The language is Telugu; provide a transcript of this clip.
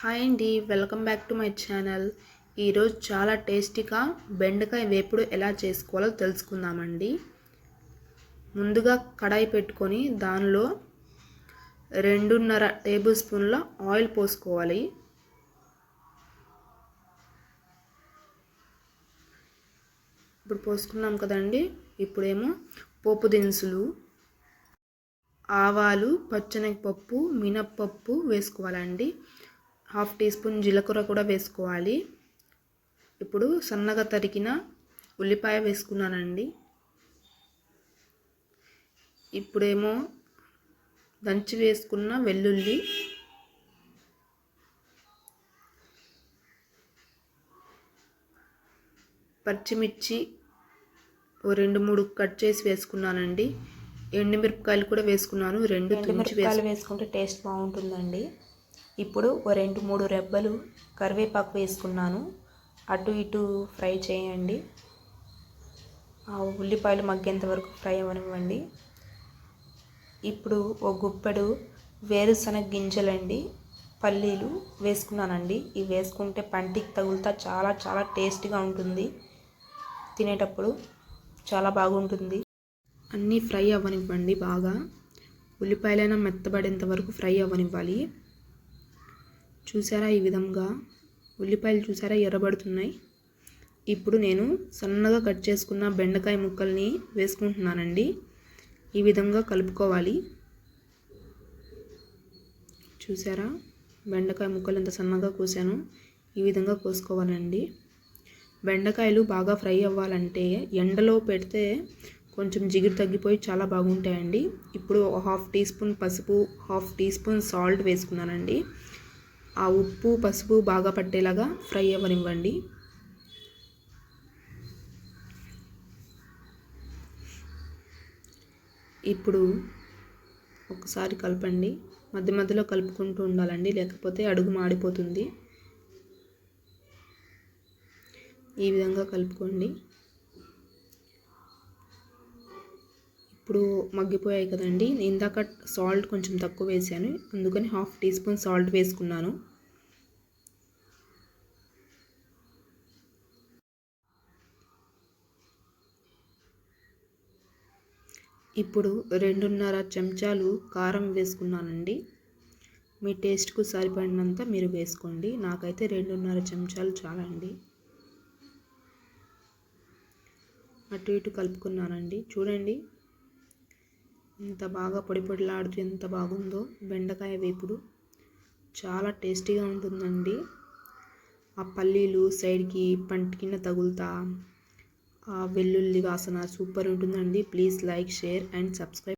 హాయ్ అండి welcome back to my channel. ఈరోజు చాలా టేస్టీగా బెండకాయ వేపుడు ఎలా చేసుకోవాలో తెలుసుకుందామండి. ముందుగా కడాయి పెట్టుకొని దానిలో రెండున్నర టేబుల్ స్పూన్ల ఆయిల్ పోసుకోవాలి. ఇప్పుడు పోసుకున్నాం కదండి ఇప్పుడేమో పోపు దినుసులు ఆవాలు పచ్చనగపప్పు మినప్పప్పు వేసుకోవాలండి. హాఫ్ టీ స్పూన్ జీలకర్ర కూడా వేసుకోవాలి. ఇప్పుడు సన్నగా తరిగిన ఉల్లిపాయ వేసుకున్నానండి. ఇప్పుడేమో దంచి వేసుకున్న వెల్లుల్లి పచ్చిమిర్చి ఓ రెండు మూడు కట్ చేసి వేసుకున్నానండి. ఎండుమిరపకాయలు కూడా వేసుకున్నాను. రెండు తుంచి మిరపకాయలు వేసుకుంటే టేస్ట్ బాగుంటుందండి. ఇప్పుడు ఓ రెండు మూడు రెబ్బలు కరివేపాకు వేసుకున్నాను. అటు ఇటు ఫ్రై చేయండి. ఆ ఉల్లిపాయలు మగ్గేంత వరకు ఫ్రై అవ్వనివ్వండి. ఇప్పుడు ఓ గుప్పెడు వేరుశనగ గింజలండి పల్లీలు వేసుకున్నానండి. ఇవి వేసుకుంటే పంటికి తగులుతా చాలా చాలా టేస్టీగా ఉంటుంది. తినేటప్పుడు చాలా బాగుంటుంది. అన్నీ ఫ్రై అవ్వనివ్వండి బాగా. ఉల్లిపాయలైనా మెత్తబడేంత వరకు ఫ్రై అవ్వనివ్వాలి. చూసారా ఈ విధంగా? ఉల్లిపాయలు చూసారా? ఎర్రబడుతున్నాయి. ఇప్పుడు నేను సన్నగా కట్ చేసుకున్న బెండకాయ ముక్కల్ని వేసుకుంటున్నానండి. ఈ విధంగా కలుపుకోవాలి. చూసారా? బెండకాయ ముక్కలు ఎంత సన్నగా కోసాను ఈ విధంగా కోసుకోవాలండి. బెండకాయలు బాగా ఫ్రై అవ్వాలంటే ఎండలో పెడితే కొంచెం జిగురు తగ్గిపోయి చాలా బాగుంటాయండి. ఇప్పుడు హాఫ్ టీ స్పూన్ పసుపు హాఫ్ టీ స్పూన్ సాల్ట్ వేసుకున్నానండి. ఆ ఉప్పు పసుపు బాగా పట్టేలాగా ఫ్రై అవ్వనివ్వండి. ఇప్పుడు ఒకసారి కలపండి. మధ్య మధ్యలో కలుపుకుంటూ ఉండాలండి లేకపోతే అడుగు మాడిపోతుంది. ఈ విధంగా కలుపుకోండి. ఇప్పుడు మగ్గిపోయాయి కదండి. ఇందాక సాల్ట్ కొంచెం తక్కువ వేసాను. అందుకని హాఫ్ టీ స్పూన్ సాల్ట్ వేసుకున్నాను. ఇప్పుడు రెండున్నర చెంచాలు కారం వేసుకున్నానండి. మీ టేస్ట్కు సరిపడినంత మీరు వేసుకోండి. నాకైతే రెండున్నర చెంచాలు చాలండి. అటు ఇటు కలుపుకున్నానండి. చూడండి. ఎంత బాగా పొడి పొడిలాడుతూ ఎంత బాగుందో బెండకాయ వేపుడు చాలా టేస్టీగా ఉంటుందండి. ఆ పల్లీలు సైడ్కి పంట కింద తగులుతా ఆ వెల్లుల్లి వాసన సూపర్ ఉంటుందండి. Please like share and subscribe.